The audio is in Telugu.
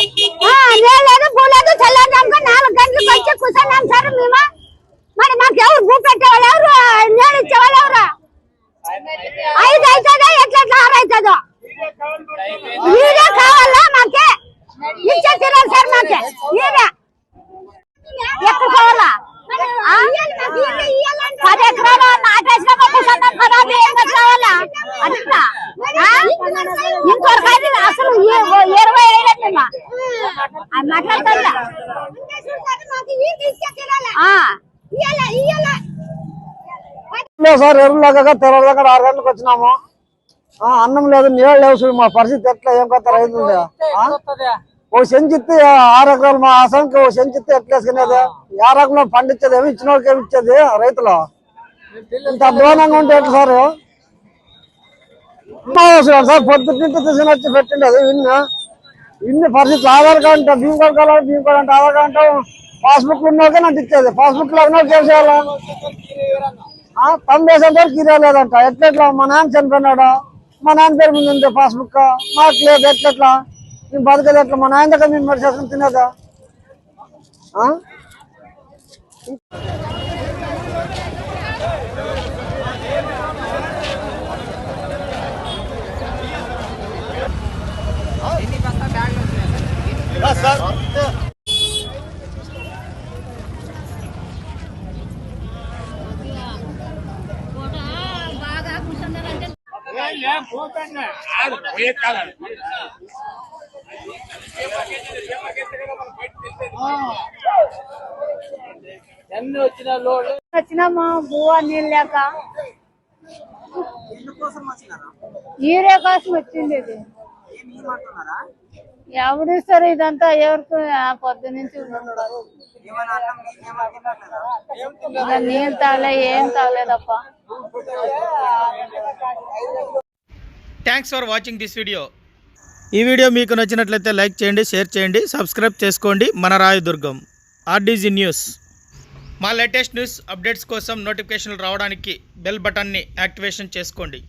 లేదు పోలేదు చల్లారినాక నాలుగు గంటలకు వచ్చి కూర్చున్నాం సార్ మేము? మరి మాకు ఎవరు భూ పెట్టేవాళ్ళు? ఎవరు నీళ్ళు ఇచ్చేవాళ్ళు ఎవరు? ఐదు అవుతుందో ఎట్లా ఎట్లా ఆరు అవుతుందో మీరే కావాలా మాకే? ఇచ్చే తినాలి సార్ మాకే? మీరే? ఎక్కడ కావాలా? ఆ? పది ఎకరాలు నాటేసిన కూర్చున్నాం కదా ఏం కావాలా? అట్లా? ఆ? ఇంకొకరికి అయితే అసలు ఈ- ఓ సార్ ఎరువు లేక తెరలేక ఆరు గంటలకు వచ్చినాము. ఆ, అన్నం లేదు నీళ్ళు లేవు చూడు మా పరిస్థితి ఎట్లా ఏం కొత్త రైతు ఉంది? ఆ? ఓ సెంచిత్తి ఆరు ఎకరాలు మా అసంకి ఓ సెంచిత్తి ఎట్లా వేసుకునేది? ఆ రకంలో పండించేది ఏమి? ఇచ్చిన వాళ్ళకి ఏమి ఇచ్చేది రైతులు? ఇంత అధ్వానంగా ఉంటే ఎట్లా సార్? సార్ పొద్దున్నే తీసుకుని వచ్చి పెట్టిండేది ఇన్ని ఇన్ని పరిస్థితులు ఆధార్ కార్డు అంటే భీమ్ కార్డు కావాలి భీమ్ కార్డు అంటే ఆధార్ కార్డు అంటే పాస్బుక్ ఉన్నోకే నాకు ఇచ్చేది. పాస్బుక్ లేకుండా ఏం చేయాలి ఆ, తమ్ వేసేంత వరకు ఎట్లెట్లా మా నాన్న చనిపోయినాడు? మా నాన్న పేరు మీద ఉంది పాస్బుక్? మాకు లేదు ఎట్లెట్లా మేము బతకదు ఎట్లా? మా నాయన దగ్గర మేము మరి చేసుకుని తినేదా? ఆ? వచ్చినామా బువ్వ నీళ్ళు లేక. ఈరే కోసం వచ్చింది ఇది. ఎవడు ఇస్తారు ఇదంతా ఎవరికి పొద్దు నుంచి నీళ్ళు తాగలే ఏం తాగలేదప్ప. Thanks for watching this video ఈ వీడియో మీకు నచ్చినట్లయితే లైక్ చేయండి షేర్ చేయండి సబ్స్క్రైబ్ చేసుకోండి. మన రాయదుర్గం ఆర్డీజీ న్యూస్. మా లేటెస్ట్ న్యూస్ అప్డేట్స్ కోసం నోటిఫికేషన్లు రావడానికి బెల్ బటన్ని యాక్టివేషన్ చేసుకోండి.